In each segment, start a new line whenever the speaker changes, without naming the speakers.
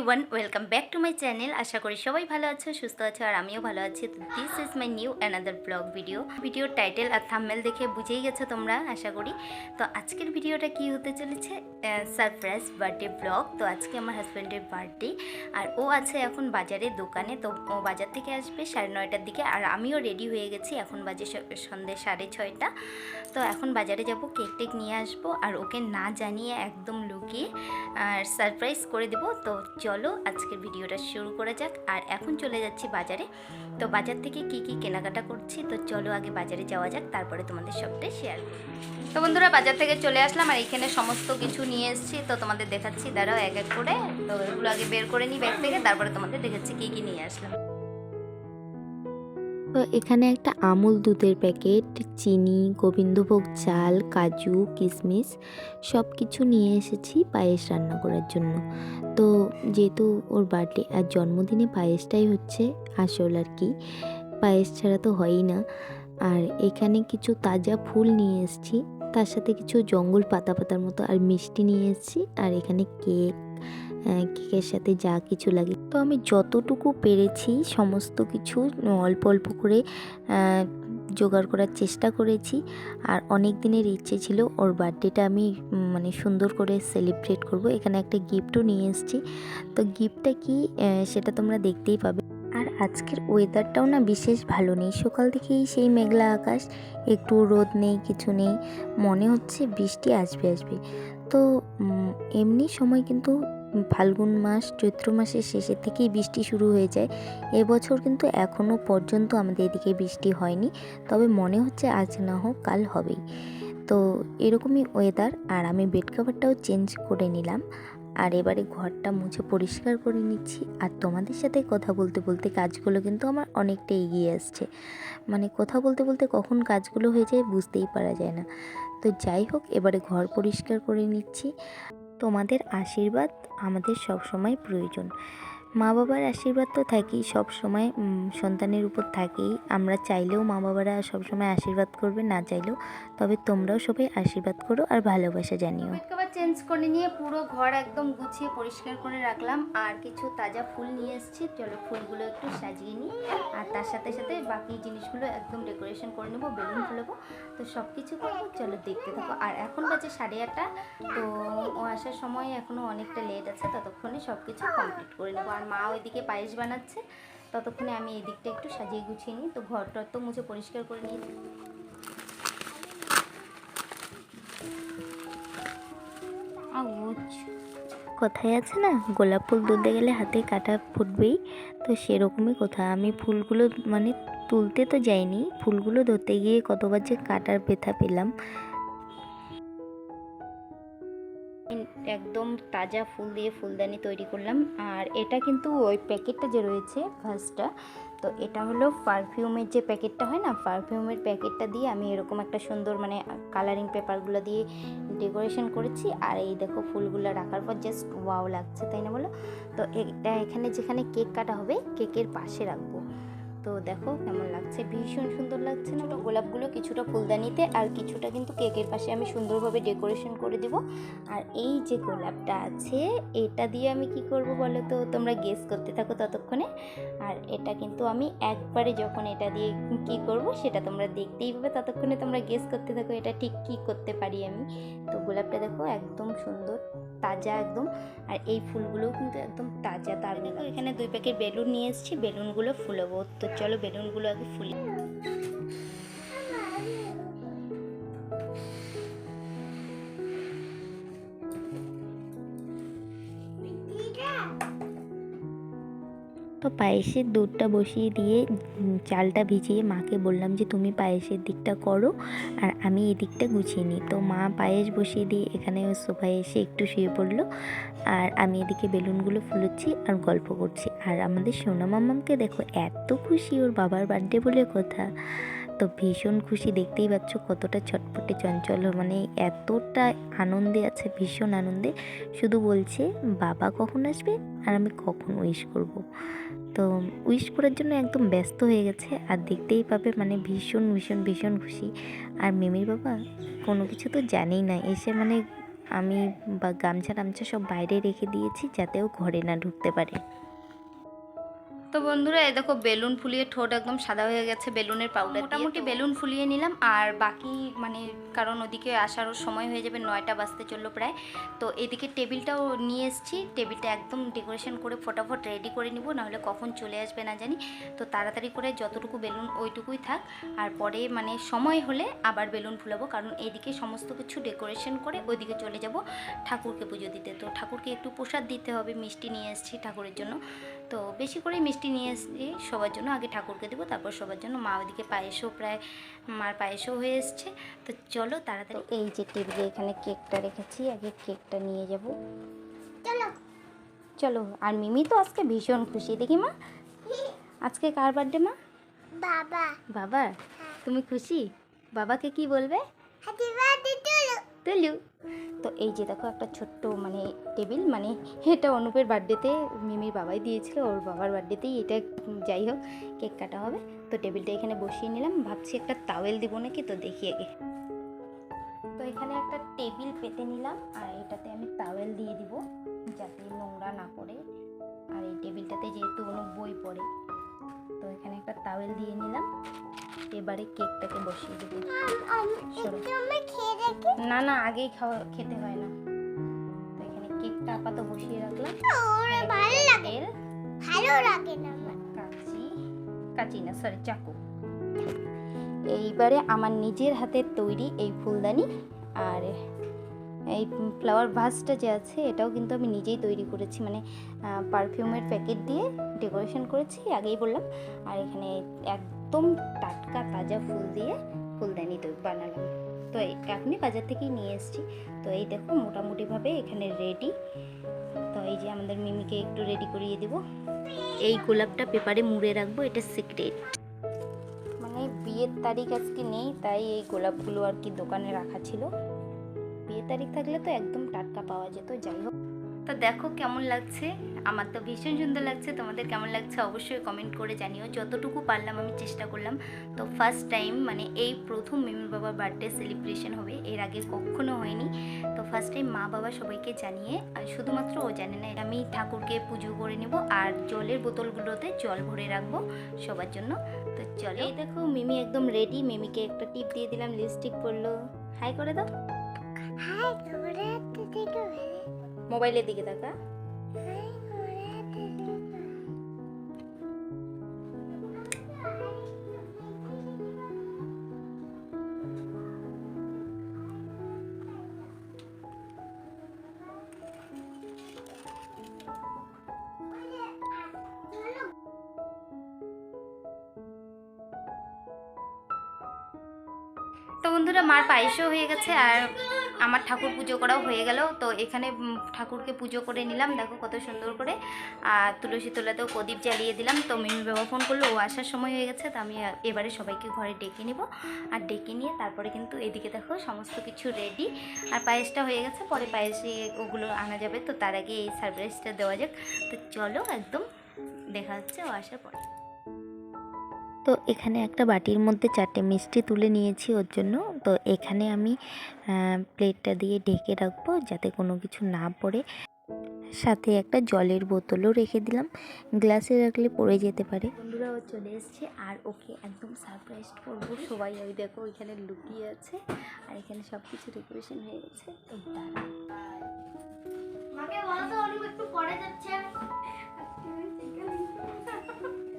Everyone welcome back to my channel আশা করি সবাই ভালো আছো, সুস্থ আছো, আর আমিও ভালো আছি। তো this is my new another blog video ভিডিওর টাইটেল আর থাম্বেল দেখে বুঝেই গেছো তোমরা, আশা করি। তো আজকের ভিডিওটা কি হতে চলেছে? সারপ্রাইজ বার্থডে ব্লগ তো আজকে আমার হাজব্যান্ডের বার্থডে আর ও আছে এখন বাজারে দোকানে, তো ও বাজার থেকে আসবে সাড়ে নয়টার দিকে। আর আমিও রেডি হয়ে গেছি, এখন বাজে সন্ধ্যে সাড়ে ছয়টা। তো এখন বাজারে যাব কেক টেক নিয়ে আসব। আর ওকে না জানিয়ে একদম লুকিয়ে, আর সারপ্রাইজ করে দেবো। তো চলো আজকের ভিডিওটা শুরু করা যাক। আর এখন চলে যাচ্ছি বাজারে। তো বাজার থেকে কি কি কেনাকাটা করছি, তো চলো আগে বাজারে যাওয়া যাক, তারপরে তোমাদের সবটাই শেয়ার তো বন্ধুরা, বাজার থেকে চলে আসলাম আর এখানে সমস্ত কিছু নিয়ে এসেছি। তো তোমাদের দেখাচ্ছি, দাঁড়াও এক এক করে। তো এগুলো আগে বের করে নিই ব্যাগ থেকে, তারপরে তোমাদের দেখাচ্ছি কি কি নিয়ে আসলাম।
তো এখানে একটা আমুল দুধের প্যাকেট, চিনি, গোবিন্দভোগ চাল, কাজু কিশমিশ সব কিছু নিয়ে এসেছি পায়েস রান্না করার জন্য। তো যেহেতু ওর বার্থডে আর জন্মদিনে পায়েসটাই হচ্ছে আসল আর কি, পায়েস ছাড়া তো হয়ই না। আর এখানে কিছু তাজা ফুল নিয়ে এসেছি, তার সাথে কিছু জঙ্গল পাতা পাতার মতো আর মিষ্টি নিয়ে এসেছি, আর এখানে কেক কেকের সাথে যা কিছু লাগে। তো আমি যতটুকু পেরেছি, সমস্ত কিছু অল্প অল্প করে জোগাড় করার চেষ্টা করেছি। আর অনেক দিনের ইচ্ছে ছিল ওর বার্থডেটা আমি মানে সুন্দর করে সেলিব্রেট করব। এখানে একটা গিফটও নিয়ে এসেছি। তো গিফটটা কি সেটা তোমরা দেখতেই পাবে। আর আজকের ওয়েদারটাও না বিশেষ ভালো নেই। সকাল থেকেই সেই মেঘলা আকাশ, একটু রোদ নেই, কিছু নেই। মনে হচ্ছে বৃষ্টি আসবে আসবে। তো এমনি সময় কিন্তু ফাল্গুন মাস, চৈত্র মাসের শেষের থেকেই বৃষ্টি শুরু হয়ে যায়। এবছর কিন্তু এখনও পর্যন্ত আমাদের এদিকে বৃষ্টি হয়নি। তবে মনে হচ্ছে আজ না হোক কাল হবেই। তো, এরকমই ওয়েদার আর আমি বেড কাভারটাও চেঞ্জ করে নিলাম। আর এবারে ঘরটা মুছে পরিষ্কার করে নিচ্ছি। আর তোমাদের সাথে কথা বলতে বলতে কাজগুলো কিন্তু আমার অনেকটা এগিয়ে আসছে। মানে কথা বলতে বলতে কখন কাজগুলো হয়ে যায় বুঝতেই পারা যায় না। তো যাই হোক, এবারে ঘর পরিষ্কার করে নিচ্ছি। তোমাদের আশীর্বাদ আমাদের সবসময় প্রয়োজন। মা বাবার আশীর্বাদ তো থাকেই, সব সময় সন্তানের উপর থাকেই। আমরা চাইলেও মা বাবারা সব সময় আশীর্বাদ করবে, না চাইলেও, তবে তোমরাও সবাই আশীর্বাদ করো আর ভালোবাসা জানিও।
বেড চেঞ্জ করে নিয়ে পুরো ঘর একদম গুছিয়ে পরিষ্কার করে রাখলাম। আর কিছু তাজা ফুল নিয়ে এসেছি, চলো ফুলগুলো একটু সাজিয়ে নিই। আর তার সাথে সাথে বাকি জিনিসগুলো একদম ডেকোরেশন করে নেব, বেলুন ফুলাবো। তো সব কিছু করব, চলো দেখতে থাকো। আর এখন বাজে সাড়ে আটটা, তো ও আসার সময় এখনও অনেকটা লেট আছে, ততক্ষণে সব কিছু কমপ্লিট করে নেব। আর মা ওইদিকে পায়েস বানাচ্ছে। ততক্ষণে আমি এই দিকটা একটু সাজিয়ে গুছিয়ে নিই। তো ঘরটা তো মুছে পরিষ্কার করে নিই
কথায় আছে না? গোলাপ ফুল তুলতে গেলে হাতে কাটা ফুটবেই। তো সেরকমই কথা আমি ফুলগুলো মানে তুলতে তো যাইনি। ফুলগুলো ধরতে গিয়ে কতবার যে কাটার ব্যথা পেলাম।
একদম তাজা ফুল দিয়ে ফুলদানি তৈরি করলাম। আর এটা কিন্তু ওই প্যাকেটটা যে রয়েছে ফার্স্টটা তো এটা হলো পারফিউমের যে প্যাকেটটা হয় না পারফিউমের প্যাকেটটা দিয়ে আমি এরকম একটা সুন্দর মানে কালারিং পেপারগুলো দিয়ে ডেকোরেশন করেছি। আর এই দেখো ফুলগুলো রাখার পর জাস্ট ওয়াও লাগছে, তাই না বলো? তো এটা এখানে যেখানে কেক কাটা হবে কেকের পাশে রাখব। তো দেখো কেমন লাগছে। ভীষণ সুন্দর লাগছে। না গোলাপগুলো কিছুটা ফুলদানিতে আর কিছুটা কিন্তু কেকের পাশে আমি সুন্দরভাবে ডেকোরেশন করে দেবো। আর এই যে গোলাপটা আছে, এটা দিয়ে আমি কি করব বলো তো? তোমরা গেস করতে থাকো ততক্ষণে। আর এটা কিন্তু আমি একবারে যখন এটা দিয়ে কি করব সেটা তোমরা দেখতেই পাবে। ততক্ষণে তোমরা গেস করতে থাকো এটা ঠিক কি করতে পারি আমি। তো গোলাপটা দেখো একদম সুন্দর। তাজা একদম। আর এই ফুলগুলোও কিন্তু একদম তাজা তার এখানে দুই প্যাকেট বেলুন নিয়ে এসেছি। বেলুনগুলো ফুলাবো। তো চলো বেলুনগুলো আগে ফুলি
পায়েসের দুধটা বসিয়ে দিয়ে চালটা ভিজিয়ে মাকে বললাম যে, তুমি পায়েসের দিকটা করো আর আমি এই দিকটা গুছিয়ে নিই। তো মা পায়েস বসিয়ে দিয়ে এখানে সোফায় এসে একটু শুয়ে পড়ল। আর আমি এদিকে বেলুনগুলো ফুলোচ্ছি আর গল্প করছি। আর আমাদের সোনা মাম্মামকে দেখো, এত খুশি ওর বাবার বার্থডে বলে কথা। তো ভীষণ খুশি, দেখতেই পাচ্ছ কতটা ছটপটে চঞ্চল মানে এতটা আনন্দে আছে, ভীষণ আনন্দে। শুধু বলছে, বাবা কখন আসবে আর আমি কখন উইশ করব? তো উইশ করার জন্য একদম ব্যস্ত হয়ে গেছে আর দেখতেই পাবে মানে ভীষণ ভীষণ ভীষণ খুশি। আর মেমির বাবা কোনো কিছু তো জানেই না, এসে মানে আমি বা গামছা টামছা সব বাইরে রেখে দিয়েছি যাতে ও ঘরে না ঢুকতে পারে।
তো বন্ধুরা এই দেখো বেলুন ফুলিয়ে ঠোঁট একদম সাদা হয়ে গেছে বেলুনের পাউডার মোটামুটি বেলুন ফুলিয়ে নিলাম আর বাকি মানে কারণ ওদিকে আসারও সময় হয়ে যাবে নয়টা বাজতে চলল প্রায়। তো এদিকে টেবিলটাও নিয়ে এসেছি টেবিলটা একদম ডেকোরেশন করে ফটাফট রেডি করে নিব নাহলে কখন চলে আসবে না জানি। তো তাড়াতাড়ি করে যতটুকু বেলুন ওইটুকুই থাক আর পরে মানে সময় হলে আবার বেলুন ফুলাবো কারণ এইদিকে সমস্ত কিছু ডেকোরেশন করে ওইদিকে চলে যাব ঠাকুরকে পুজো দিতে। তো ঠাকুরকে একটু প্রসাদ দিতে হবে মিষ্টি নিয়ে এসেছি ঠাকুরের জন্য। তো বেশি করে মিষ্টি নিয়ে এসেছি। সবার জন্য আগে ঠাকুরকে দেবো তারপর সবার জন্য মা ওদিকে পায়েসও প্রায় মার পায়েসও হয়ে এসছে। তো চলো তাড়াতাড়ি। এই যে টেবিলে এখানে কেকটা রেখেছি আগে কেকটা নিয়ে যাব। চলো। চলো আর মিমি তো আজকে ভীষণ খুশি দেখি মা। আজকে কার বার্থডে মা?
বাবা।
বাবা তুমি খুশি? বাবাকে কি বলবে?
হ্যাপি বার্থডে টু
তুলু তো এই যে দেখো একটা ছোট্ট মানে টেবিল মানে এটা অনুপের বার্থডেতে মিমির বাবাই দিয়েছিল, ওর বাবার বার্থডেতেই এটা যাই হোক কেক কাটা হবে। তো টেবিলটা এখানে বসিয়ে নিলাম। ভাবছি একটা তাওয়েল দিব নাকি, তো দেখি আগে। তো এখানে একটা টেবিল পেতে নিলাম, আর এটাতে আমি তাওয়েল দিয়ে দিব, যাতে নোংরা না পড়ে। আর এই টেবিলটাতে যেহেতু কোনো বই পড়ে তো এখানে একটা তাওয়েল দিয়ে নিলাম। এবারে কেকটাকে বসিয়ে দেবো। না না আগেই খাওয়া খেতে হয় না। তো এখানে কেকটা আপাতত বসিয়ে রাখলাম।
ভালো লাগে।
তেল।
ভালো লাগে না আমার।
কাঁচি কাঁচি না সরি চাকু। এইবারে আমার নিজের হাতের তৈরি এই ফুলদানি। আর এই ফ্লাওয়ার ভাসটা যে আছে, এটাও কিন্তু আমি নিজেই তৈরি করেছি। মানে পারফিউমের প্যাকেট দিয়ে ডেকোরেশন করেছি, আগেই বললাম। আর এখানে একদম টাটকা তাজা ফুল দিয়ে ফুলদানি বানালাম। তো এখনই বাজার থেকেই নিয়ে এসেছি। তো এই দেখো, মোটামুটিভাবে এখানে রেডি তো এই যে আমাদের মিমিকে একটু রেডি করিয়ে দেবো। এই গোলাপটা পেপারে মুড়ে রাখব, এটা সিক্রেট মানে বিয়ের তারিখ আজকে নেই, তাই এই গোলাপগুলো আর কি দোকানে রাখা ছিল। বিয়ের তারিখ থাকলে তো একদম টাটকা পাওয়া যেত, যাই হোক। তো দেখো কেমন লাগছে? আমার তো ভীষণ সুন্দর লাগছে। তোমাদের কেমন লাগছে অবশ্যই কমেন্ট করে জানিও। যতটুকু পারলাম আমি চেষ্টা করলাম। তো ফার্স্ট টাইম মানে এই প্রথম মিমির বাবার বার্থডে সেলিব্রেশন হবে। এর আগে কখনো হয়নি। তো ফার্স্ট টাইম মা বাবা সবাইকে জানিয়ে, আর শুধুমাত্র ও জানে না, আমি ঠাকুরকে পুজো করে নেব আর জলের বোতলগুলোতে জল ভরে রাখব সবার জন্য। তো চলো। এই দেখো মিমি একদম রেডি মিমিকে একটা টিপ দিয়ে দিলাম লিপস্টিক পরলো। হাই করে দাও। মোবাইলের দিকে
তোমরা তো
বন্ধুরা মার পায়েসও হয়ে গেছে আর আমার ঠাকুর পুজো করাও হয়ে গেল। তো এখানে ঠাকুরকে পুজো করে নিলাম। দেখো কত সুন্দর করে। আর তুলসী তলাতেও প্রদীপ জ্বালিয়ে দিলাম। তো মিমি বাবা ফোন করল, ও আসার সময় হয়ে গেছে, তো আমি এবারে সবাইকে ঘরে ডেকে নিব। আর ডেকে নিয়ে তারপরে কিন্তু এদিকে দেখো সমস্ত কিছু রেডি আর পায়েসটা হয়ে গেছে, পরে পায়েসে ওগুলো আনা যাবে। তো তার আগে এই সারপ্রাইজটা দেওয়া যাক। তো চলো একদম দেখা হচ্ছে, ও আসার পরে।
তো এখানে একটা বাটির মধ্যে চারটে মিষ্টি তুলে নিয়েছি ওর জন্য। তো এখানে আমি প্লেটটা দিয়ে ঢেকে রাখব যাতে কোনো কিছু না পড়ে। সাথে একটা জলের বোতলও রেখে দিলাম। গ্লাসে রাখলে পড়ে যেতে পারে।
বন্ধুরা ও চলে এসছে আর ওকে একদম সারপ্রাইজ করব। সবাই ওই দেখো ওইখানে লুকিয়ে আছে আর এখানে সব কিছু ডেকোরেশন হয়ে গেছে। মাকে বলো তো একটু পরে যাচ্ছে।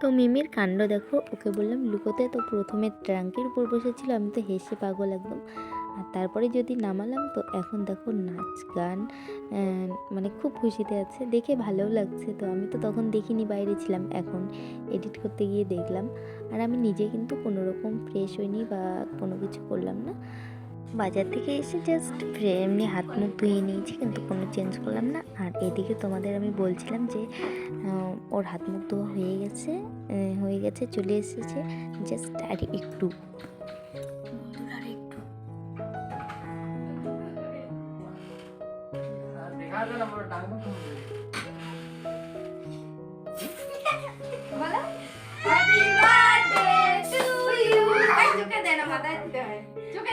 তো মিমির কাণ্ড দেখো, ওকে বললাম, লুকোতে তো প্রথমে ট্রাঙ্কের উপর বসেছিল, আমি তো হেসে পাগল একদম। আর তারপরে যদি নামালাম, তো এখন দেখো নাচ, গান মানে খুব খুশিতে আছে। দেখে ভালোও লাগছে, তো আমি তো তখন দেখিনি বাইরে ছিলাম, এখন এডিট করতে গিয়ে দেখলাম। আর আমি নিজে কিন্তু কোনো রকম ফ্রেশ হইনি বা কোনো কিছু করলাম না। বাজার থেকে এসে জাস্ট এমনি হাত মুখ ধুয়ে নিয়েছি কিন্তু কোনো চেঞ্জ করলাম না। আর এদিকে তোমাদের আমি বলছিলাম যে ওর হাত মুখ ধোয়া হয়ে গেছে হয়ে গেছে চলে এসেছে। জাস্ট আর একটু।
Happy birthday to হ্যাঁ, মাথায় দিতে হয়। চোখে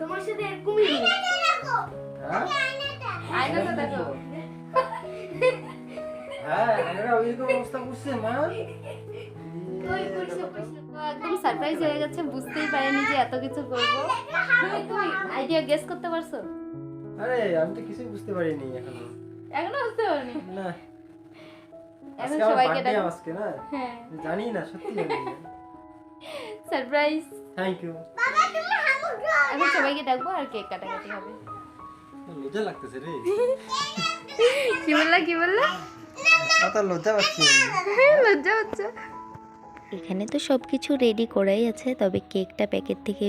তোমার
সাথে এরকমই
হ্যাঁ?
আয়নাটা দেখো।
হ্যাঁ অবস্থা করছে মা।
একদম সারপ্রাইজ হয়ে গেছে বুঝতেই পারিনি যে এত কিছু করব। আইডিয়া গেস করতে পারছ?
আরে আমি তো কিছুই বুঝতে পারিনি এখনও।
এখনও বুঝতে পারিনি?
না।
এখন সবাইকে
আজকে না?
হ্যাঁ।
জানি না সত্যি জানি না।
সারপ্রাইজ
থ্যাংক ইউ
বাবা তুমি হামুক
এখন সবাইকে ডাকবো আর কেক কাটাকাটি হবে।
লজ্জা লাগতেছে রে।
কি বললা কি বললা?
লজ্জা পাচ্ছি
লজ্জা হচ্ছে।
এখানে তো সব কিছু রেডি করাই আছে তবে কেকটা প্যাকেট থেকে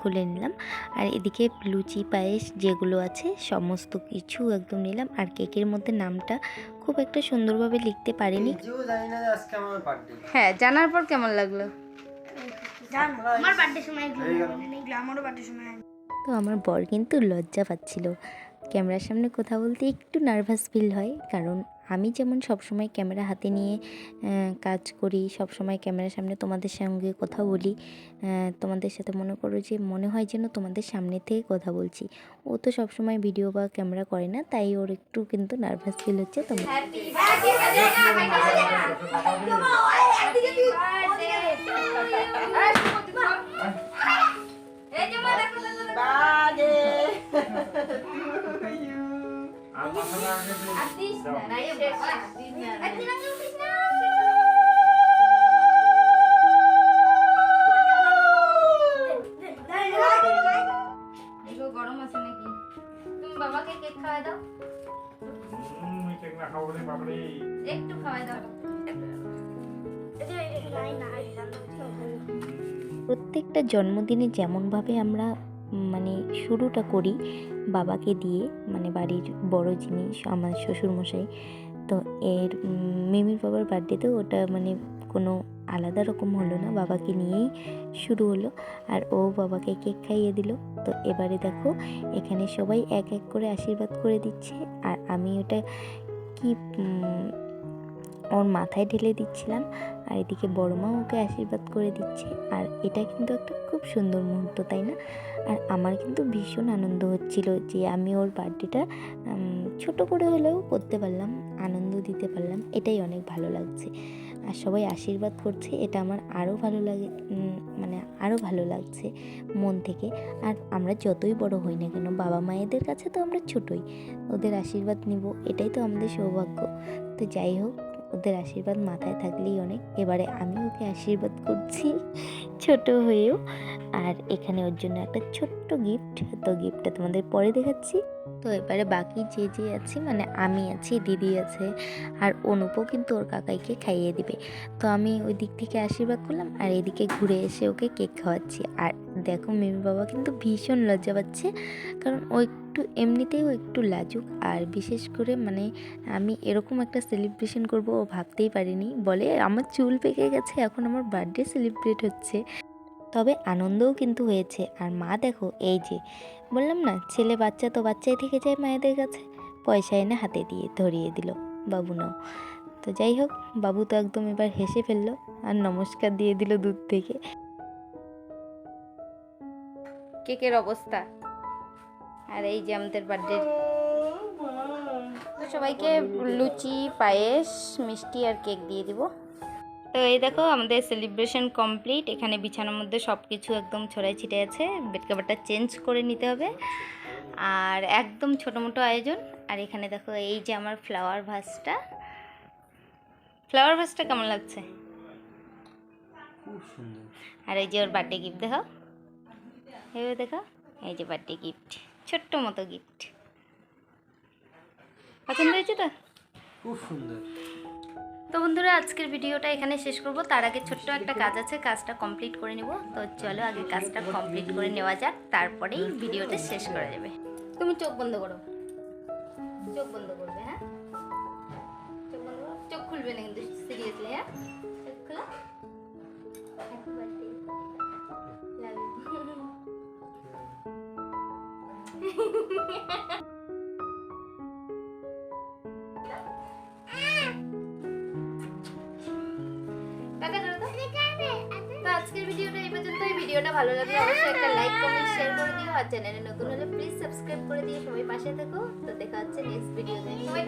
খুলে নিলাম। আর এদিকে লুচি পায়েস যেগুলো আছে সমস্ত কিছু একদম নিলাম। আর কেকের মধ্যে নামটা খুব একটা সুন্দরভাবে লিখতে পারিনি।
নিজেও জানি না যে আজকে আমার বার্থডে
হ্যাঁ জানার পর কেমন লাগল?
আমার বার্থডে সময়
গেল
এগুলো আমারও বার্থডে সময়
তো আমার বর কিন্তু লজ্জা পাচ্ছিল। ক্যামেরার সামনে কথা বলতে একটু নার্ভাস ফিল হয় কারণ আমি যেমন সবসময় ক্যামেরা হাতে নিয়ে কাজ করি সবসময় ক্যামেরার সামনে তোমাদের সঙ্গে কথা বলি তোমাদের সাথে মনে করো যে মনে হয় যেন তোমাদের সামনে থেকে কথা বলছি। ও তো সবসময় ভিডিও বা ক্যামেরা করে না তাই ওর একটু কিন্তু নার্ভাস ফিল হচ্ছে তোমরা
Bagi, to you. Artis, nah, ya, artisnya. Artisnya.
প্রত্যেকটা জন্মদিনে যেমনভাবে আমরা মানে শুরুটা করি বাবাকে দিয়ে মানে বাড়ির বড় জিনিস আমার শ্বশুরমশাই, তো এর মিমির বাবার বার্থডেতেও ওটা মানে কোনো আলাদা রকম হলো না। বাবাকে নিয়েই শুরু হলো আর ও বাবাকে কেক খাইয়ে দিল। তো এবারে দেখো, এখানে সবাই এক এক করে আশীর্বাদ করে দিচ্ছে আর আমি ওটা কি ওর মাথায় ঢেলে দিচ্ছিলাম আর এদিকে বড় মা ওকে আশীর্বাদ করে দিচ্ছে। আর এটা কিন্তু একটা খুব সুন্দর মুহূর্ত, তাই না? আর আমার কিন্তু ভীষণ আনন্দ হচ্ছিল যে আমি ওর বার্থডেটা ছোট করে হলেও করতে পারলাম, আনন্দ দিতে পারলাম। এটাই অনেক ভালো লাগছে। আর সবাই আশীর্বাদ করছে, এটা আমার আরও ভালো লাগে মানে আরও ভালো লাগছে মন থেকে। আর আমরা যতই বড় হই না কেন, বাবা মায়েদের কাছে তো আমরা ছোটই, ওদের আশীর্বাদ নিব, এটাই তো আমাদের সৌভাগ্য। তো যাই হোক ওদের আশীর্বাদ মাথায় থাকলেই অনেক। এবারে আমি ওকে আশীর্বাদ করছি ছোট হয়েও। আর এখানে ওর জন্য একটা ছোট্ট গিফট তো গিফটটা তোমাদের পরে দেখাচ্ছি। তো এবারে বাকি যে যে আছি মানে আমি আছি, দিদি আছে, আর অনুপও কিন্তু ওর কাকাইকে খাইয়ে দিবে। তো আমি ওই দিক থেকে আশীর্বাদ করলাম, আর এদিকে ঘুরে এসে ওকে কেক খাওয়াচ্ছি। আর দেখো, মিমি বাবা কিন্তু ভীষণ লজ্জা পাচ্ছে, কারণ ও একটু এমনিতেও একটু লাজুক। আর বিশেষ করে মানে আমি এরকম একটা সেলিব্রেশন করব ও ভাবতেই পারিনি। বলে, আমার চুল পেকে গেছে, এখন আমার বার্থডে সেলিব্রেট হচ্ছে। তবে আনন্দও কিন্তু হয়েছে। আর মা দেখো, এই যে, বললাম না, ছেলে বাচ্চা তো বাচ্চাই থেকে যায় মায়েদের কাছে। পয়সা এনে হাতে দিয়ে ধরিয়ে দিল বাবু নাও তো যাই হোক, বাবু তো একদম এবার হেসে ফেলল আর নমস্কার দিয়ে দিল দূর থেকে।
কেকের অবস্থা। আর এই যে আমাদের বার্থডে তো সবাইকে লুচি পায়েস মিষ্টি আর কেক দিয়ে দিব। তো এই দেখো আমাদের সেলিব্রেশন কমপ্লিট এখানে বিছানার মধ্যে সব কিছু একদম ছড়াই ছিটে আছে। বেড কাভারটা চেঞ্জ করে নিতে হবে। আর একদম ছোটো মোটো আয়োজন। আর এখানে দেখো এই যে আমার ফ্লাওয়ার ভাসটা ফ্লাওয়ার ভাসটা কেমন লাগছে? আর এই যে ওর বার্থডে গিফট দেখো। এভাবে দেখো এই যে বার্থডে গিফট ছোট্ট মতো গিফট পছন্দ হয়েছে তো?
খুব সুন্দর।
তো বন্ধুরা আজকের ভিডিওটা এখানে শেষ করব। তার আগে ছোট্ট একটা কাজ আছে কাজটা কমপ্লিট করে নিব। তো চলো আগে কাজটা কমপ্লিট করে নেওয়া যাক তারপরেই ভিডিওটা শেষ করা যাবে। তুমি চোখ বন্ধ করো। চোখ বন্ধ করবে হ্যাঁ? চোখ বন্ধ করো। চোখ খুলবে না কিন্তু সিরিয়াসলি হ্যাঁ? আজকের ভিডিওটা এই ভিডিওটা ভালো লাগলে অবশ্যই একটা লাইক শেয়ার করে চ্যানেলে নতুন হলে প্লিজ সাবস্ক্রাইব করে দিয়ে সবাই পাশে থেকো। তো দেখা হচ্ছে নেক্সট ভিডিওতে সবাই